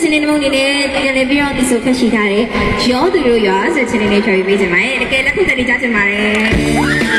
ချင်းလေးနှမုံနေနဲ့ပြန်လည်ပြီးတော့ဒီဆိုဖက်ရှိထားတဲ့ရောသူတို့ရွာဆိုချင်းလေးလေးဖြော်ပြပေးခြင်းပါတယ်တကယ်လက်ခုတည်းကြားခြင်းပါတယ်